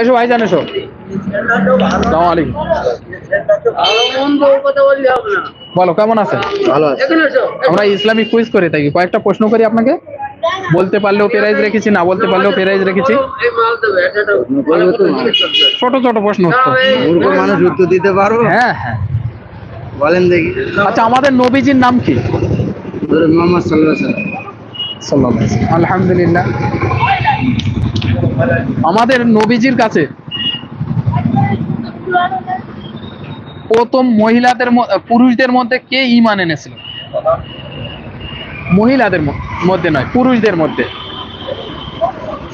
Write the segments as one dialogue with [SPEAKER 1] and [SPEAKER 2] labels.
[SPEAKER 1] এসো ভাইজান এসো। সালাম আলাইকুম। বলো কেমন আছেন?
[SPEAKER 2] ভালো আছে।
[SPEAKER 1] আমরা ইসলামিক কুইজ করে থাকি কয়েকটা প্রশ্ন করি আপনাকে। বলতে পারলেও প্রাইজ রেখেছি না বলতে পারলেও প্রাইজ রেখেছি। ছোট ছোট প্রশ্ন উত্তর।
[SPEAKER 2] মূর্খ মানুষ উত্তর দিতে পারব
[SPEAKER 1] হ্যাঁ হ্যাঁ।
[SPEAKER 2] বলেন দেখি।
[SPEAKER 1] আচ্ছা আমাদের নবীজির নাম কি?
[SPEAKER 2] মোহাম্মদ সাল্লাহ সাল্লাম
[SPEAKER 1] সাল্লাল্লাহু আলাইহি ওয়াসাল্লাম। আলহামদুলিল্লাহ। আমাদের নবীজির কাছে। প্রথম মহিলাদের পুরুষদের মধ্যে কে ইমান এনেছিল? মহিলাদের মধ্যে নয় পুরুষদের মধ্যে।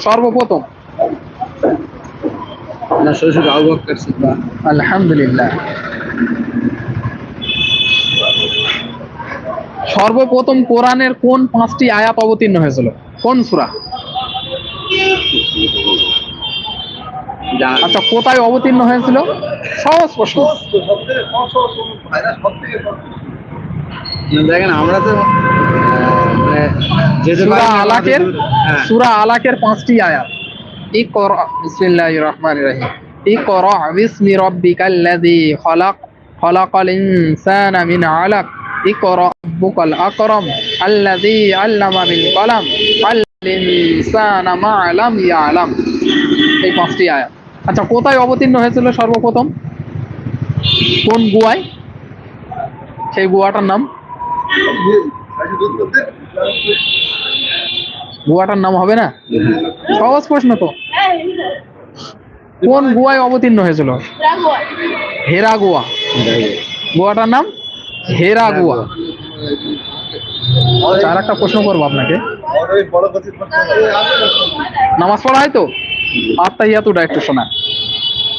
[SPEAKER 1] সর্বপ্রথম। আলহামদুলিল্লাহ। সর্বপ্রথম কোরআনের কোন পাঁচটি আয়াত অবতীর্ণ হয়েছিল? কোন সূরা? আচ্ছা কোথায় অবতীর্ণ হয়েছিল? সহজ প্রশ্ন।
[SPEAKER 2] দেখেন আমরা তো মানে
[SPEAKER 1] সূরা আলাকের
[SPEAKER 2] হ্যাঁ।
[SPEAKER 1] আলাকের পাঁচটি আয়াত। ইকরা বিসমিল্লাহির রহমানির রহিম। ইকরা বিসমি রাব্বিকাল্লাযী খলাক খলাকাল ইনসানা মিন আলাক। ইকরা রাব্বুকাল আকরাম। আল্লাযী আল্লামা বিল কলাম। এই পাঁচটি আয়াত। আচ্ছা কোথায় অবতীর্ণ হয়েছিল সর্বপ্রথম? কোন গুয়ায় সেই গুয়াটার নাম? গুয়াটার নাম হবে না? সহজ প্রশ্ন তো। কোন গুয়ায় অবতীর্ণ হয়েছিল? হেরা গোয়া গোয়াটার নাম? হেরা গোয়া আর একটা প্রশ্ন করব আপনাকে। নামাজ পড়া হয় তো? আত্মা ইয়াতুটা একটু শোনা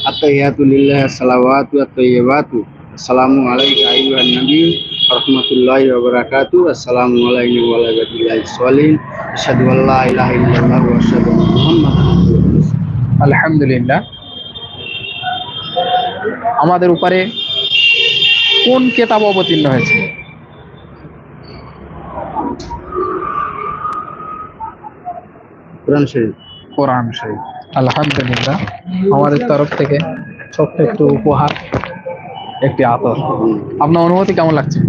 [SPEAKER 2] আত্তাহিয়াতু লিল্লাহি সালাওয়াতু আত-তাইয়্যিবাতু আসসালামু আলাইকা আইয়ুহান নবী। ওয়া রাহমাতুল্লাহি ওয়া বারাকাতু। আসসালামু ওয়া আলা সালিহিন আশহাদু আল্লা ইলাহা ইল্লাল্লাহ ওয়া আশহাদু আন্না মুহাম্মাদান
[SPEAKER 1] আলহামদুলিল্লাহ। আমাদের উপরে কোন কেতাব অবতীর্ণ হয়েছে?
[SPEAKER 2] কোরআন শরীফ।
[SPEAKER 1] কোরআন শরীফ। আলহামদুলিল্লাহ আমাদের তরফ থেকে ছোট্ট একটু উপহার একটি আতর। আপনার অনুভূতি কেমন লাগছে?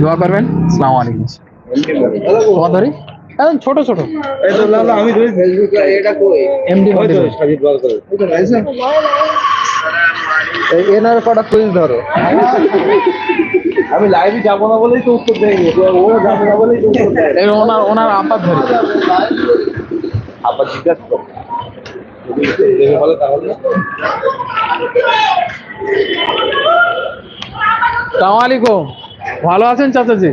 [SPEAKER 1] দোয়া করবেন। আসসালামু আলাইকুম। তোমার ধরি। একদম ছোট ছোট।
[SPEAKER 2] এই তো লালা আমি ধরি। ফেসবুক এটা কই
[SPEAKER 1] এমডি
[SPEAKER 2] এনার কটা ধরো। আমি লাইভে যাব না বলেই তো উত্তর দেয়নি। ও যাবে না বলেই তো উত্তর দেয়।
[SPEAKER 1] ওনার ওনার আপাত ধরি।
[SPEAKER 2] আবার জিজ্ঞাসা করো। যদি উত্তর দেবে বলে তাহলে?
[SPEAKER 1] সালাম আলাইকুম। ভালো আছেন চাচাজি?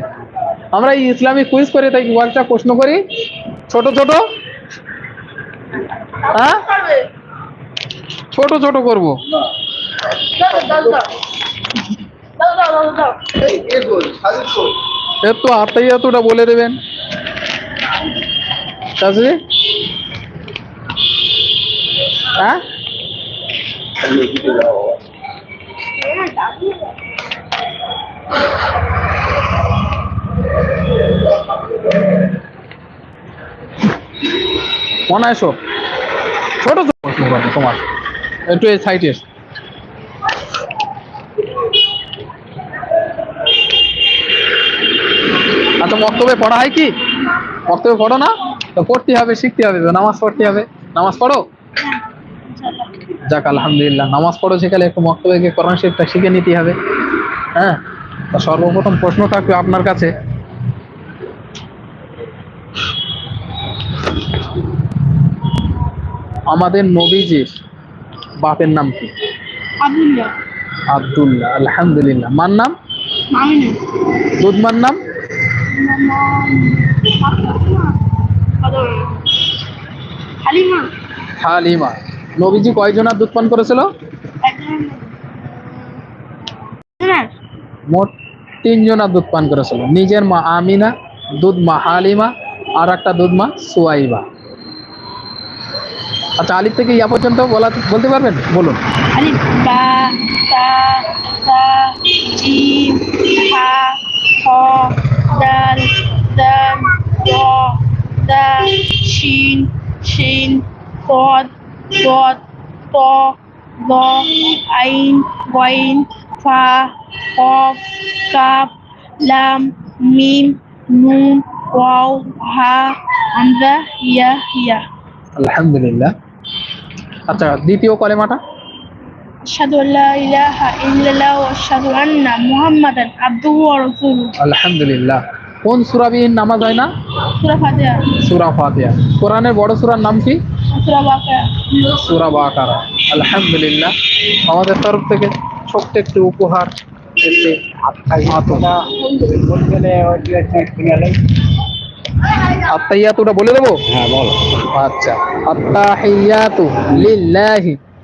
[SPEAKER 1] আমরা ইসলামিক কুইজ করে তাই কয়েকটা প্রশ্ন করি। ছোট ছোট? হ্যাঁ? ছোট ছোট করব। একটু আত্মাই এতটা বলে দেবেন। চাচাজি? হ্যাঁ? এসো ছোট তোমার। একটু এই সাইটে আচ্ছা বক্তব্যে পড়া হয় কি? বক্তব্যে পড়ো না? তো পড়তে হবে, শিখতে হবে, নামাজ পড়তে হবে। নামাজ পড়ো? যাক আলহামদুলিল্লাহ। নামাজ পড়ো সেখানে একটু গিয়ে কোরআন শরীফটা শিখে নিতে হবে। হ্যাঁ? তা সর্বপ্রথম প্রশ্ন থাকবে আপনার কাছে। আমাদের নবীজির বাপের নাম কি?
[SPEAKER 3] আবদুল্লাহ।
[SPEAKER 1] আব্দুল্লাহ আলহামদুলিল্লাহ। মার নাম? দুধমার নাম?
[SPEAKER 3] হালিমা।
[SPEAKER 1] হালিমা। নবীজি কয়জনার দুধ পান করেছিল? মোট তিনজনার দুধ পান করেছিল। নিজের মা আমিনা দুধ মা হালিমা আর একটা দুধ মা সুয়াইবা। আচ্ছা আলিফ থেকে ইয়া পর্যন্ত বলা বলতে পারবেন? বলুন।
[SPEAKER 3] আলিফ বা তা তা জিম হা হ দাল দাল র দা শিন শিন পদ ত ত ল আইন ওয়াইন ফা কফ কাপ লাম মিম নুন ওয়াও হা হামজা ইয়া ইয়া
[SPEAKER 1] আলহামদুলিল্লাহ। আচ্ছা দ্বিতীয় কলেমাটা?
[SPEAKER 3] আশহাদু আল্লা ইলাহা ইল্লাল্লাহ ওয়া আশহাদু আন্না মুহাম্মাদান আবদুহু ওয়া রাসূলুহু।
[SPEAKER 1] আলহামদুলিল্লাহ। কোন সুরাবিহীন নামাজ হয় না? সুরা ফাতিয়া কোরআনের বড় সুরার নাম কি? সুরা বাকার। আলহামদুলিল্লাহ। আমাদের তরফ থেকে ছোট্ট একটি উপহার একটি আত্মাইয়াতুটা বলে দেবো?
[SPEAKER 2] হ্যাঁ বলো।
[SPEAKER 1] আচ্ছা। আত্মাহিয়াতু লিল্লাহি।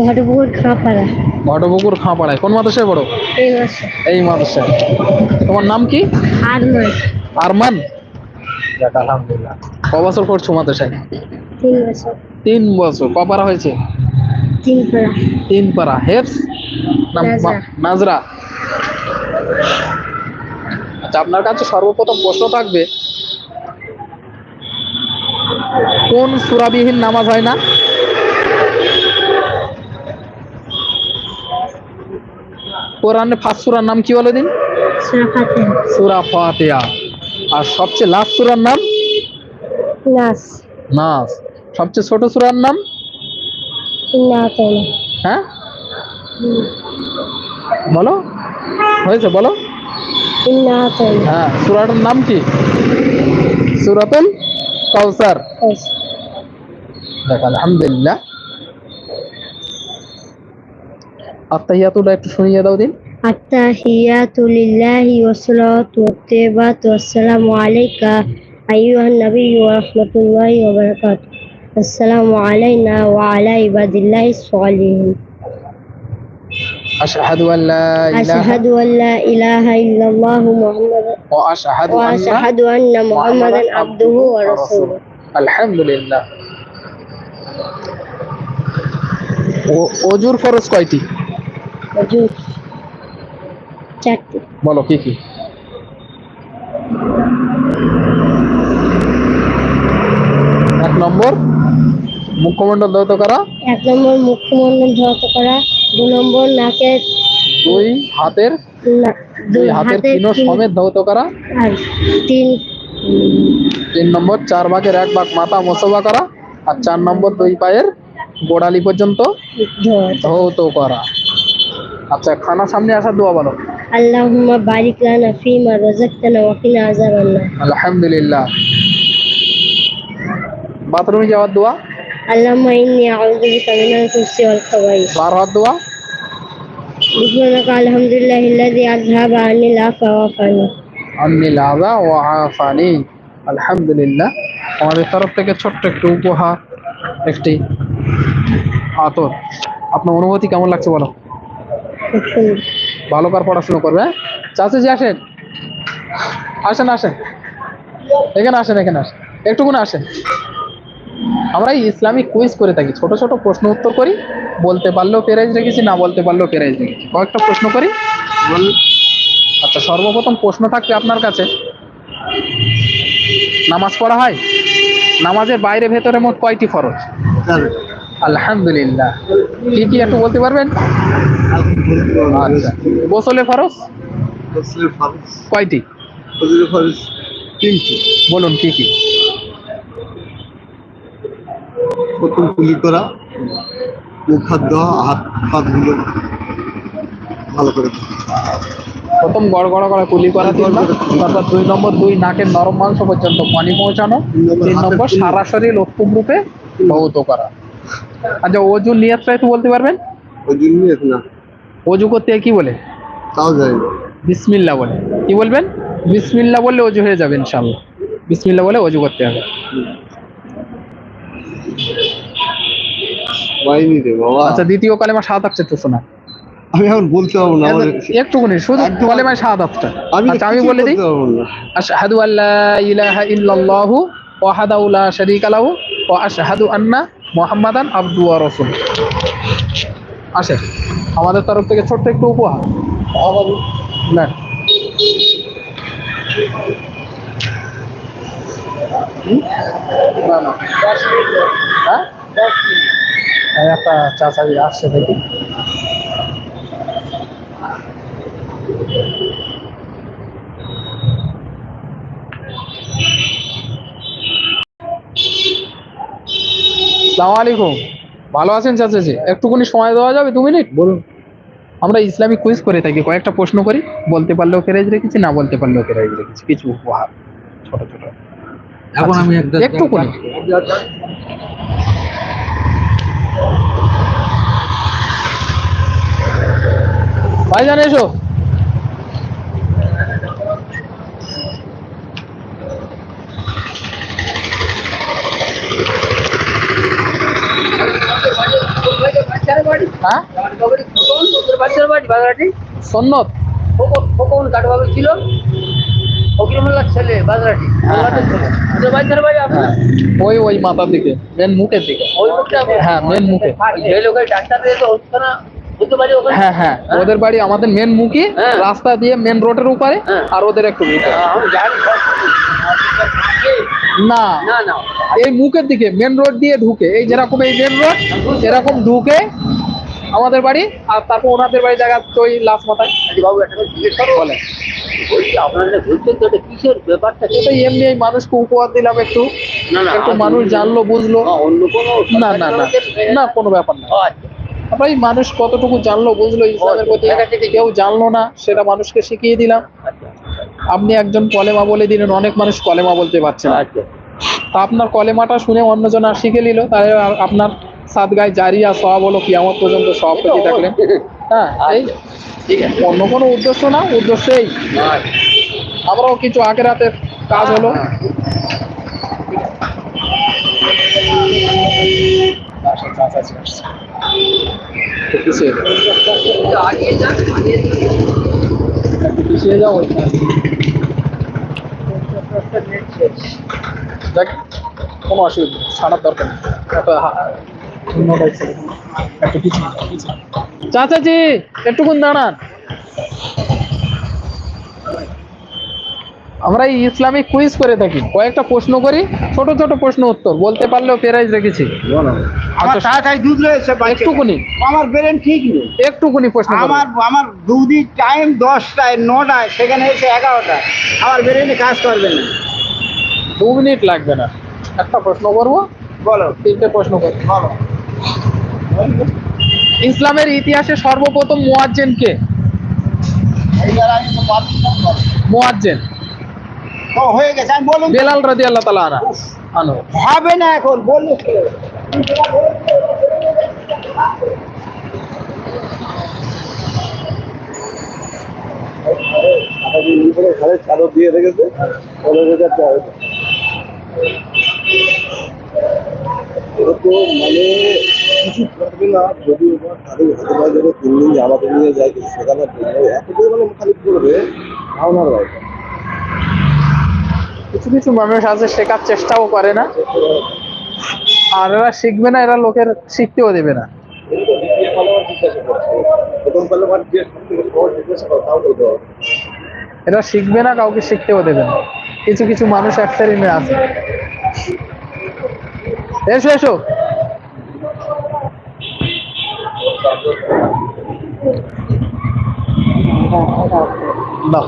[SPEAKER 3] ঘটপুকুর খাঁপাড়া।
[SPEAKER 1] ঘটপুকুর খাঁপাড়ায়। কোন মাদ্রাসায় বড়
[SPEAKER 3] এই
[SPEAKER 1] এই মাদ্রাসায়। তোমার নাম কি? আরমান। যাক আলহামদুলিল্লাহ। ক বছর করছ মাদ্রাসায়?
[SPEAKER 3] তিন বছর।
[SPEAKER 1] তিন বছর। ক পারা হয়েছে?
[SPEAKER 3] তিন পাড়া।
[SPEAKER 1] তিন পারা হেফস।
[SPEAKER 3] নাজরা।
[SPEAKER 1] আচ্ছা আপনার কাছে সর্বপ্রথম প্রশ্ন থাকবে কোন সুরাবিহীন নামাজ হয় না? কোরআনে ফার্স্ট সুরার নাম কি বলে দিন?
[SPEAKER 3] সুরা ফাতিহা।
[SPEAKER 1] আর সবচেয়ে লাস্ট সুরার নাম?
[SPEAKER 3] নাস।
[SPEAKER 1] নাস। সবচেয়ে ছোট সুরার নাম? হ্যাঁ? বলো। হয়েছে বলো। হ্যাঁ সুরাটার নাম কি? সুরাতুল কাউসার দেখ আলহামদুলিল্লাহ। আত্মাহিয়াতুটা একটু শুনিয়ে দাও দিন
[SPEAKER 3] التحيات لله والصلاة والطيبات والسلام عليك أيها النبي ورحمة الله وبركاته السلام علينا وعلى عباد الله الصالحين
[SPEAKER 1] আশহাদু আন লা ইলাহা
[SPEAKER 3] أشهد أن لا إله إلا الله محمد
[SPEAKER 1] ওয়া আশহাদু আন্না
[SPEAKER 3] وأشهد أن محمدا عبده ورسوله
[SPEAKER 1] আলহামদুলিল্লাহ ও- অজুর ফরজ কয়টি
[SPEAKER 3] জুস চারটে।
[SPEAKER 1] বলো কি কি? এক নম্বর মুখ্যমণ্ডল ধৌত করা?
[SPEAKER 3] এক নম্বর মুখ্যমন্ডল ধৌত করা? দু নম্বর নাকের
[SPEAKER 1] দুই হাতের? দুই হাতের তিন সমেত ধৌত করা?
[SPEAKER 3] তিন
[SPEAKER 1] তিন নম্বর চার ভাগের এক ভাগ মাথা মোসবা করা? আর চার নম্বর দুই পায়ের গোড়ালি পর্যন্ত ধৌত করা? আচ্ছা খানা সামনে আসা দোয়া বলো
[SPEAKER 3] اللهم بارك لنا فيما رزقتنا وقنا عذاب النار
[SPEAKER 1] আলহামদুলিল্লাহ বাথরুমে যাওয়ার দোয়া
[SPEAKER 3] اللهم إني أعوذ بك من الخبث والخبائث
[SPEAKER 1] বার হওয়ার দোয়া
[SPEAKER 3] بسمك الحمد لله الذي أذهب عني العفو وعافاني
[SPEAKER 1] আন্নি লাভা ও আফানি আলহামদুলিল্লাহ আমাদের তরফ থেকে ছোট্ট একটু উপহার একটি আতর আপনার অনুভূতি কেমন লাগছে বলো
[SPEAKER 3] খুব সুন্দর
[SPEAKER 1] ভালো করে পড়াশুনো করবে। চাষে যে আসেন। আসেন আসেন। এখানে আসেন এখানে আসেন। একটুকুন আসেন। আমরা ইসলামিক কুইজ করে থাকি। ছোট ছোট প্রশ্ন উত্তর করি বলতে পারলেও প্রাইজ রেখেছি না বলতে পারলেও প্রাইজ রেখেছি। কয়েকটা প্রশ্ন করি। আচ্ছা সর্বপ্রথম প্রশ্ন থাকবে আপনার কাছে। নামাজ পড়া হয়? নামাজের বাইরে ভেতরে মোট কয়টি ফরজ? আলহামদুলিল্লাহ। কি কি একটু বলতে পারবেন? আচ্ছা। গোসলে ফরজ? কয়টি?
[SPEAKER 2] তিনটি।
[SPEAKER 1] বলুন কি কি?
[SPEAKER 2] প্রথম কুলি করা মুখ হাত দেওয়া হাত পাতগুলো ভালো করে
[SPEAKER 1] প্রথম গড় গড় করে কুলি করা তিন তারপর দুই নম্বর দুই নাকের নরম মাংস পর্যন্ত পানি পৌঁছানো। তিন নম্বর সরাসরি লক্ষম রূপে বহুত করা। আচ্ছা অজু নিয়তটা একটু বলতে পারবেন?
[SPEAKER 2] ওই জন্য না।
[SPEAKER 1] অজু করতে কি বলে?
[SPEAKER 2] তাও জানি
[SPEAKER 1] বিসমিল্লা বলে। কি বলবেন? বিসমিল্লা বললে অজু হয়ে যাবে ইনশাল্লাহ বিসমিল্লা বলে অজু করতে হবে।
[SPEAKER 2] হয়নি রে বাবা।
[SPEAKER 1] আচ্ছা দ্বিতীয় কালেমা শাহাদাত চাইতে শোনা।
[SPEAKER 2] আমি এখন বলতে পারব না আমার
[SPEAKER 1] একটুকুনি শুধু
[SPEAKER 2] একদম-
[SPEAKER 1] কালেমা শাহাদাতটা আচ্ছা আমি বলে দিই। আশহাদু আল্লা ইলাহা ইল্লাল্লাহু ওয়াহদাহু লা শারীকা লাহু ওয়া আশহাদু আন্না মুহাম্মাদান আবদুহু ওয়া রাসূলুহু আসে আমাদের তরফ থেকে ছোট্ট একটু উপহার। না না না হ্যাঁ একটা আসছে দেখি। সালাম আলাইকুম। ভালো আছেন চাচাজি? একটুখানি সময় দেওয়া যাবে দু মিনিট? বলুন। আমরা ইসলামিক কুইজ করে থাকি। কয়েকটা প্রশ্ন করি। বলতে পারলেও প্রাইজ রেখেছি না বলতে পারলেও প্রাইজ রেখেছি। কিছু উপহার ছোট ছোট।
[SPEAKER 2] এখন আমি একটা
[SPEAKER 1] একটুখানি। ভাইজান এসো। হ্যাঁ সন্নত
[SPEAKER 4] ছেলে?
[SPEAKER 1] হ্যাঁ, হ্যাঁ।
[SPEAKER 4] ছেলে। ওদের বাড়ি
[SPEAKER 1] হ্যাঁ, ওই ওই মাথার দিকে মেন মুখের দিকে।
[SPEAKER 4] ওই মুখটা
[SPEAKER 1] হ্যাঁ মেন মুখে।
[SPEAKER 4] যে লোকের ডাক্তার তো হচ্ছে না বুঝতে পারি ওখানে?
[SPEAKER 1] হ্যাঁ হ্যাঁ। ওদের বাড়ি আমাদের মেন মুখে
[SPEAKER 4] হ্যাঁ।
[SPEAKER 1] রাস্তা দিয়ে মেন রোডের উপরে
[SPEAKER 4] হ্যাঁ।
[SPEAKER 1] আর ওদের একটু।
[SPEAKER 4] হ্যাঁ।
[SPEAKER 1] না। এই মুখের দিকে মেন রোড দিয়ে ঢুকে। এই যেরকম এই মেন রোড এরকম ঢুকে আমাদের বাড়ি আর তারপর ওনাদের বাড়ি জায়গা তো ওই লাশ মাথায়।
[SPEAKER 4] বাবু একটা জিজ্ঞেস করো
[SPEAKER 1] এমনি মানুষকে উপহার দিলাম একটু। মানুষ জানলো বুঝলো।
[SPEAKER 4] না, কোনো
[SPEAKER 1] না না না না কোনো ব্যাপার না।
[SPEAKER 4] ও, আচ্ছা।
[SPEAKER 1] মানুষ কতটুকু জানলো বুঝলো ইসলামের প্রতি। কেউ জানলো না সেটা মানুষকে শিখিয়ে দিলাম।
[SPEAKER 4] আচ্ছা।
[SPEAKER 1] আপনি একজন কলেমা বলে দিলেন অনেক মানুষ কলেমা বলতে পারছে না।
[SPEAKER 4] আচ্ছা।
[SPEAKER 1] তা আপনার কলেমাটা শুনে অন্যজন আর শিখে নিল তাহলে আপনার সাত গায়ে জারিয়া সব হলো কিয়ামত পর্যন্ত সব পেতে থাকলেন। হ্যাঁ এই অন্য কোনো উদ্দেশ্য না, উদ্দেশ্য এই। আমরাও কিছু আগের রাতের কাজ হলো। দেখ, কোনো অসুবিধা ছাড়ার দরকার নেই। চাচাজি একটুকুন দাঁড়ান। আমরা এই ইসলামিক কুইজ করে থাকি কয়েকটা প্রশ্ন করি ছোট ছোট প্রশ্ন উত্তর। বলতে পারলেও প্রাইজ রেখেছি।
[SPEAKER 2] আমার
[SPEAKER 1] আচ্ছা। একটুকুনি।
[SPEAKER 2] আমার ব্রেন ঠিক নেই।
[SPEAKER 1] একটুকুনি প্রশ্ন।
[SPEAKER 2] আমার আমার দুদিন টাইম দশটায় নটায় সেখানে এসে এগারোটায়। আমার ব্রেনে কাজ করবে না।
[SPEAKER 1] দু মিনিট লাগবে না। একটা প্রশ্ন করব।
[SPEAKER 2] বলো।
[SPEAKER 1] তিনটে প্রশ্ন করব।
[SPEAKER 2] বলো।
[SPEAKER 1] ইসলামের ইতিহাসে সর্বপ্রথম মোয়াজ্জেন কে। মুয়াজ্জেন।
[SPEAKER 2] হয়ে গেছে আমি বলুন
[SPEAKER 1] বেলাল রাজি আল্লাহ তালা আনা আনো
[SPEAKER 2] হবে না এখন? চাদর দিয়ে রেখেছে তো মানে কিছু করবে না তাদের হাতে ধরে তিন দিন নিয়ে যায় কিছু শেখানোর জন্য মানে খালি করবে বাইরে
[SPEAKER 1] কিছু কিছু মানুষ আছে শেখার চেষ্টাও করে না। আর এরা শিখবে না এরা লোকের শিখতেও দেবে না। এরা শিখবে না কাউকে শিখতেও দেবে না। কিছু কিছু মানুষ এক শ্রেণির আছে। এসো এসো। দাও